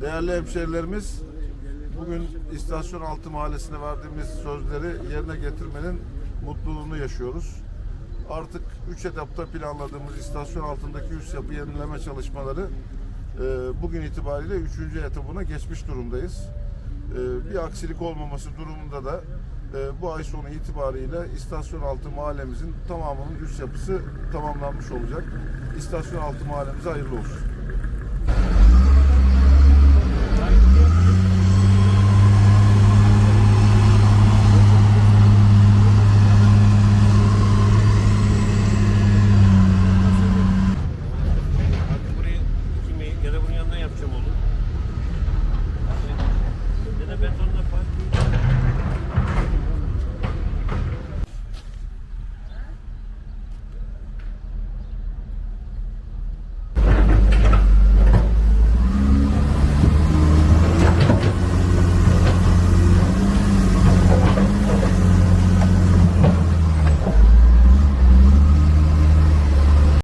Değerli hemşehrilerimiz, bugün istasyon altı mahallesine verdiğimiz sözleri yerine getirmenin mutluluğunu yaşıyoruz. Artık 3 etapta planladığımız istasyon altındaki üst yapı yenileme çalışmaları e, bugün itibariyle 3. etapına geçmiş durumdayız. E, bir aksilik olmaması durumunda da e, bu ay sonu itibariyle istasyon altı mahallemizin tamamının üst yapısı tamamlanmış olacak. İstasyon altı mahallemize hayırlı olsun. Yapacağım olur.